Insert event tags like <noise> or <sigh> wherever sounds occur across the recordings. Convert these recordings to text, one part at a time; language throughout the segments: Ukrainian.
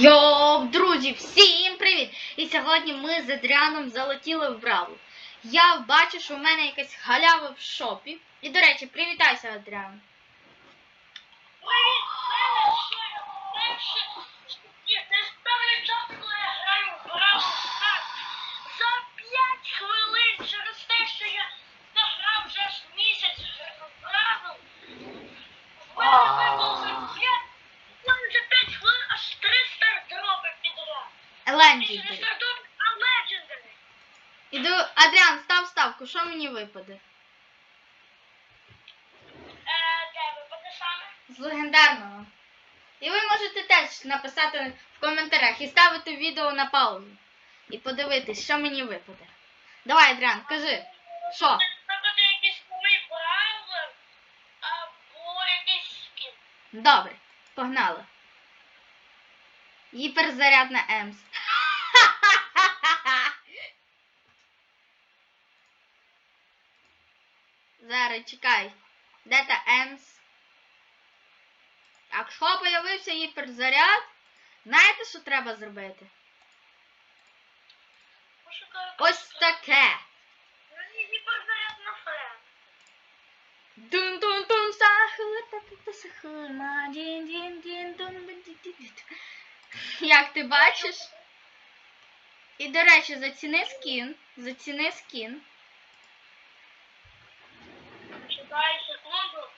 Йоу, друзі, всім привіт! І сьогодні ми з Адріаном залетіли в Браву. Я бачу, що в мене якась халява в шопі. І, до речі, привітайся, Адріан. Привіт, мене щойно перше. Ні, не ставлю час, коли я граю в Бравл Старс. За 5 хвилин через те, що я награв вже ж місяць в Бравл. В мене випав за 5, в мене за 5 хвилин аж 3 стардропи підряд. І Еленді. не стардропи, а легендари. Іду, Адріан, став ставку, що мені випаде? Е, де випаде саме? З легендарного. І ви можете теж написати в коментарях і ставити відео на паузу. І подивитись, що мені випаде. Давай, Адріан, кажи, що? Випаде якийсь новий браузер або якийсь скін. Добре, погнали. Гіперзарядна Емс. Зараз чекай. Де та Емс? Якщо появився гіперзаряд, знаєте, що треба зробити? Пошукаю. Ось таке. Мені гіперзаряд на френ. дун дун дун сахар, та та та сахар, дін дін дін дун. Як ти бачиш? І, до речі, заціни скін. Заціни скін. Чекай секунду.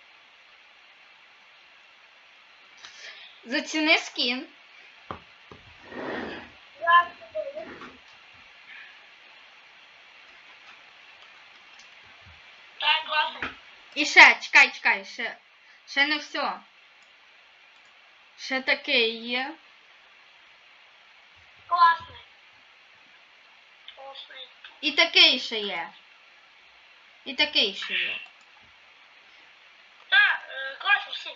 Заціни скін. І ще, чекай, чекай, ще. Ще не все. Ще такий є. Класний. Класний. І такий ще є. І такий ще є. Так, е, класний всі.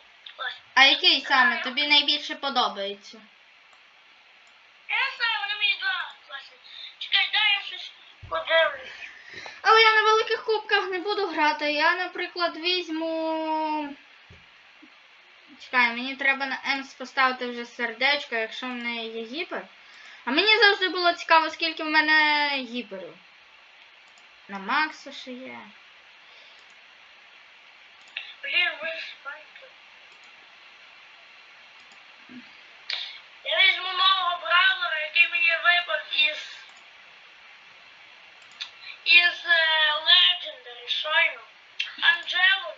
А який саме тобі найбільше подобається? Я не знаю, вони мені два класні. Чекай, дай я щось подивлюсь. Але я на великих кубках не буду грати. Я, наприклад, візьму. Чекай, мені треба на Емс поставити вже сердечко, якщо в неї є гіпер. А мені завжди було цікаво, скільки в мене гіперів. На Макса ще є. Блін, ви спайте. Я візьму нового браузера, який мені випав із. Із е, Legendary, щойно. Анджело.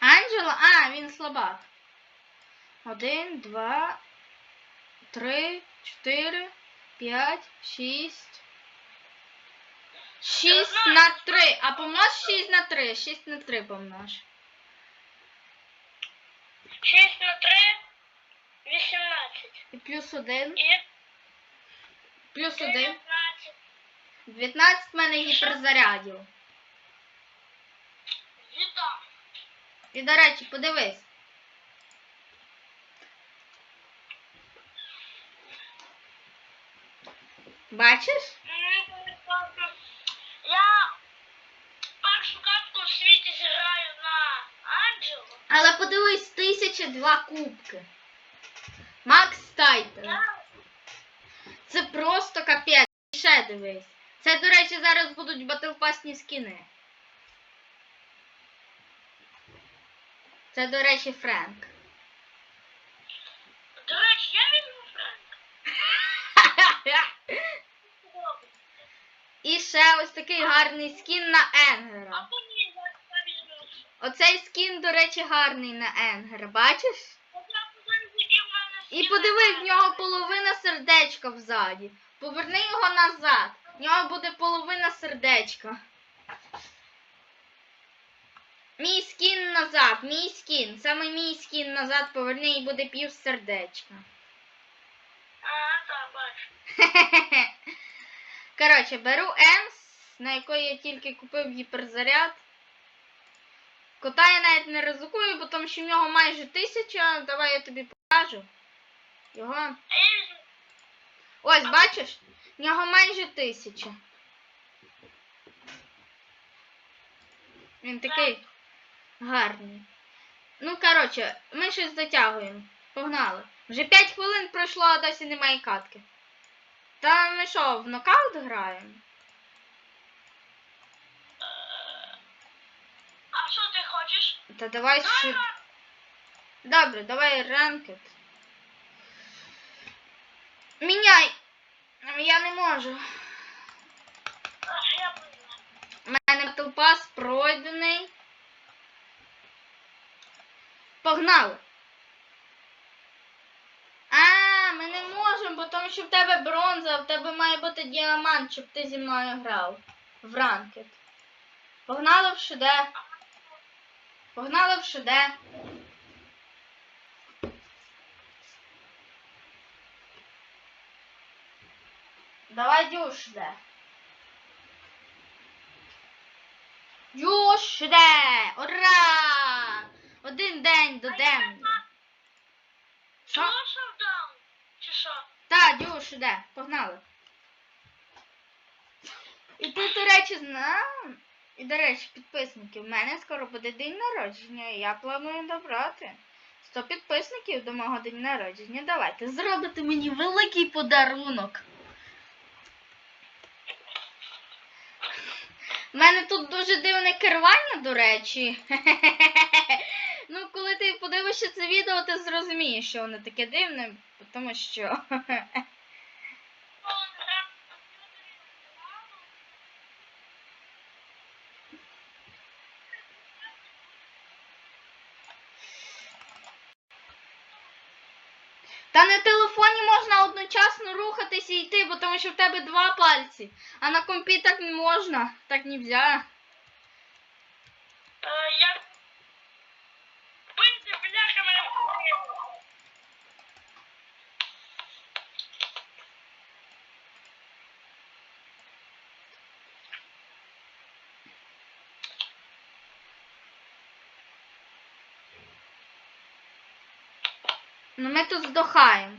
Анджела, а, він слабак. Один, два, три, чотири, п'ять, шість. Шість на три. А помнож шість на три. Шість на три помнож. 6 на 3, 18. І плюс один. І Плюс один. 19. 19 в мене гіперзарядів. І, до речі, подивись. Бачиш? Я першу катку в світі зіграю на Анджело. Але подивись, тисяча два кубки. Макс Тайтон. Це просто капець. Ще дивись. Це, до речі, зараз будуть батлпасні скіни. Це, до речі, Френк. До речі, я візьму Френк. <laughs> І ще ось такий гарний скін на Енгера. Оцей скін, до речі, гарний на Енгера. Бачиш? І всі подиви, в нього половина сердечка взаді. Поверни його назад. В нього буде половина сердечка. Мій скін назад, мій скін. Саме мій скін назад поверни і буде пів сердечка. А, так, бачу. <laughs> Коротше, беру Емс, на якої я тільки купив гіперзаряд. Кота я навіть не ризикую, бо тому що в нього майже тисяча. Давай я тобі покажу. Його. Ось, бачиш? В нього майже тисяча. Він такий гарний. Ну, коротше, ми щось затягуємо. Погнали. Вже 5 хвилин пройшло, а досі немає катки. Та ми що, в нокаут граємо? А що ти хочеш? Та давай ще. Добре, давай ранкет. Міняй! Я не можу. У мене Battle пройдений. Погнали. А, ми не можемо, бо тому що в тебе бронза, а в тебе має бути діамант, щоб ти зі мною грав. В ранкет. Погнали в ШД. Погнали в ШД. Давай дюш де. Дюш де! Ура! Один день до демні. Що? Чи що? Та, дюш де. Погнали. І ти, до речі, знав. І, до речі, підписники, в мене скоро буде день народження, і я планую добрати 100 підписників до мого день народження. Давайте зробите мені великий подарунок. У мене тут дуже дивне керування, до речі. <laughs> Ну, коли ти подивишся це відео, ти зрозумієш, що воно таке дивне, тому що. <laughs> О, гра в комп'ютері. Та на телефоні можна одночасно рухатися і йти, бо тому що в тебе два пальці. А на компі так не можна, так не можна. Е, Я... Бийте, бляха, мене вбили. Ну ми тут здохаємо.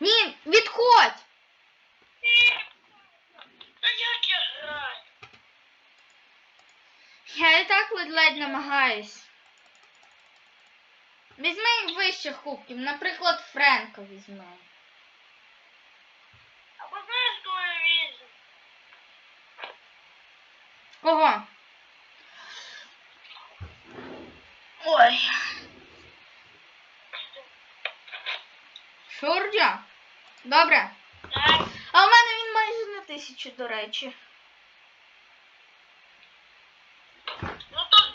Ні, відходь! Та як я граю? Я і так ледь-ледь намагаюсь. Візьми вищих кубків, наприклад, Френка візьми. Або знаєш, кого я візьму? Кого? Ой. Шурджа? Добре. Так. А в мене він майже на тисячу, до речі. Ну то...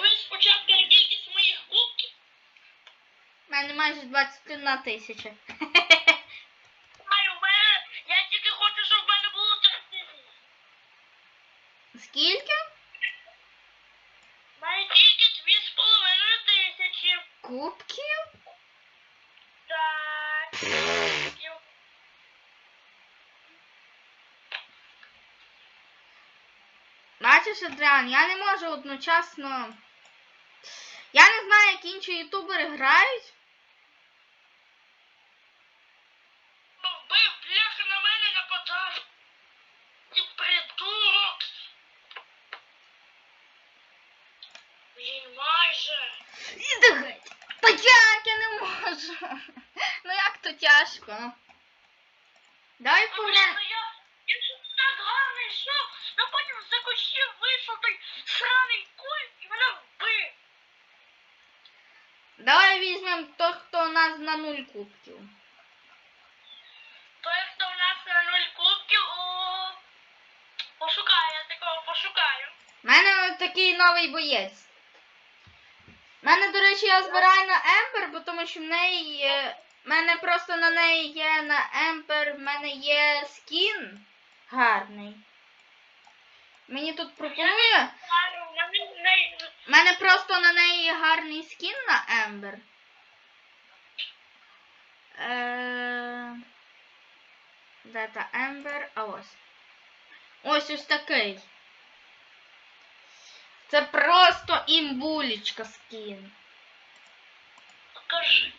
Ви спочатку кількість моїх кубків. У мене майже 21 тисяча. Я тільки хочу, щоб в мене було 30 тисяч. Скільки? В мене тільки дві з половиною тисячі. Кубків? Так. Кубків. Бачиш, Адріан, я не можу одночасно. Я не знаю, як інші ютубери грають. Вбив, бляха на мене нападає. Ти придурок. Блін, майже. Іди геть. Та як я не можу. Ну як то тяжко. Дай Ну, ж так гарно йшов, а потім за кущів вийшов той сраний куль і мене вбив. Давай візьмемо то, хто у нас на нуль кубків. То як то в нас на нуль кубків, о, пошукаю, я такого пошукаю. У мене такий новий боєць. У мене, до речі, я збираю на Ембер, бо тому що в неї є. В мене просто на неї є на Ембер, в мене є скін гарний. Мені тут пропонує. Не... У мене просто на неї гарний скін на Ембер. Е... Де та Ембер? А ось. Ось ось такий. Це просто імбулічка скін. Покажи.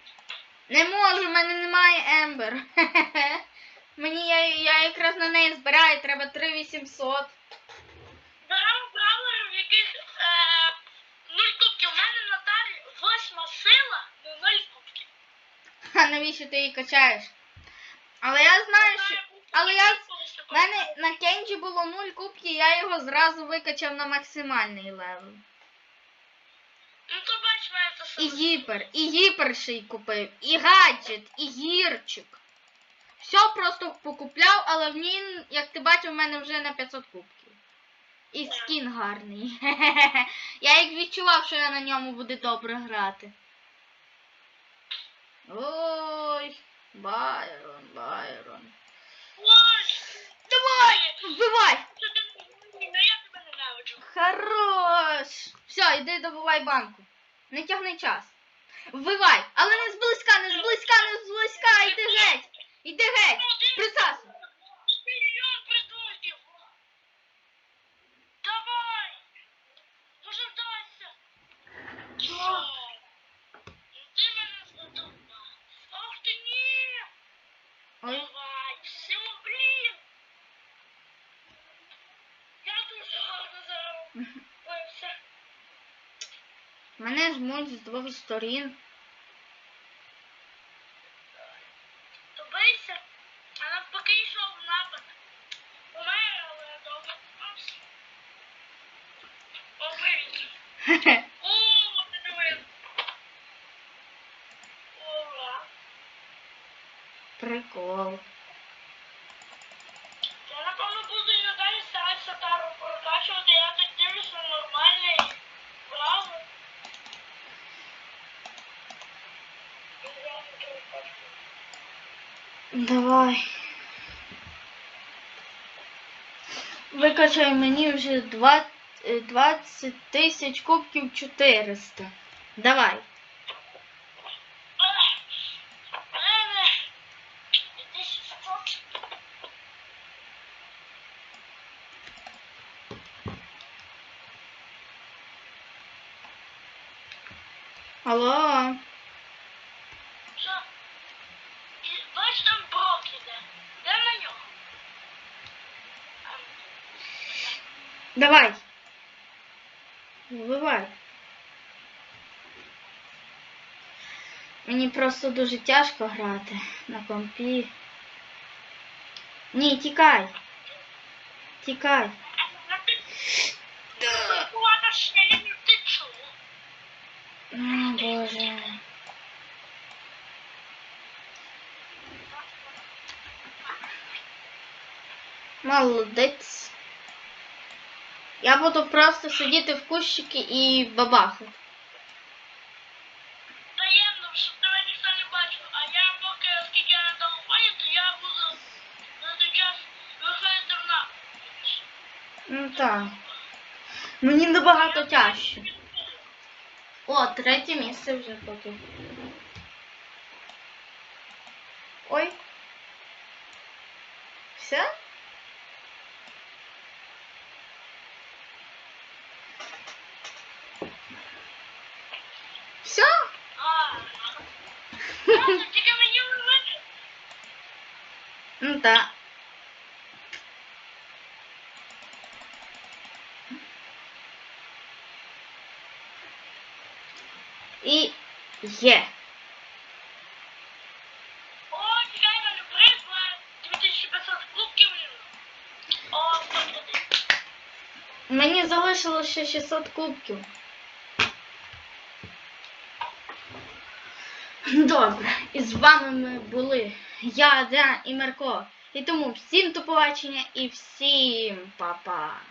Не можу, в мене немає Ембер. <laughs> Мені я, я якраз на неї збираю, треба 3800. Беремо бравлерів, яких е, нуль кубків. У мене Наталі восьма сила, ну ноль кубків. А навіщо ти її качаєш? Але я знаю, що. але я- В мене на Кенджі було 0 кубків, я його зразу викачав на максимальний левел. Ну то бач, мене це І гіпер, і гіпер ще й купив, і гаджет, і гірчик. Все просто покупляв, але він, як ти бачив, в мене вже на 500 кубків. І скін гарний. <laughs> Я як відчував, що я на ньому буду добре грати. Ой, Байрон, Байрон. Ой, Давай, вбивай! ну я тебе ненавиджу. Хорош! Все, йди добувай банку. Не тягни час. Вбивай! Але не зблизька, не зблизька, не зблизька! Йди геть! Йди геть! Присасуй! Мільйон придурків. Давай. Може вдасться. Що? Ну ти мене задумав. Ох ти ні. Давай. Все, блін. Я дуже гарно зараз. Мене жмуть з двох сторін. То бийся, а навпаки йшов в напад. Помер, але добре. Обидно. О, ти диви. Ура. Прикол. Я напевно буду і надалі старатися тару прокачувати, я так дивлюся нормальний браво. Давай. Викачай мені вже два- е, 20 тисяч кубків 400. Давай. Мене 2100. Алло. Що? І бач там брок іде. Де на нього? Ем, Давай. Вбивай. Мені просто дуже тяжко грати на компі. Ні, тікай. Тікай. Втечу. О, Боже. Молодець. Я буду просто сидіти в кущики і бабахати. Таємно, щоб тебе ніхто не бачив. А я поки, оскільки я то я буду на той час виходити в напад. Ну так. Мені набагато тяжче. О, третє місце вже поки. Ой. Все? А, Просто тільки мені вибачте. Ну так. І є. О, чекай, мене приклад. 2500 кубків. О. Мені залишилося ще 600 кубків. Добре, і з вами ми були я, Ден і Марко. І тому всім до побачення і всім па-па.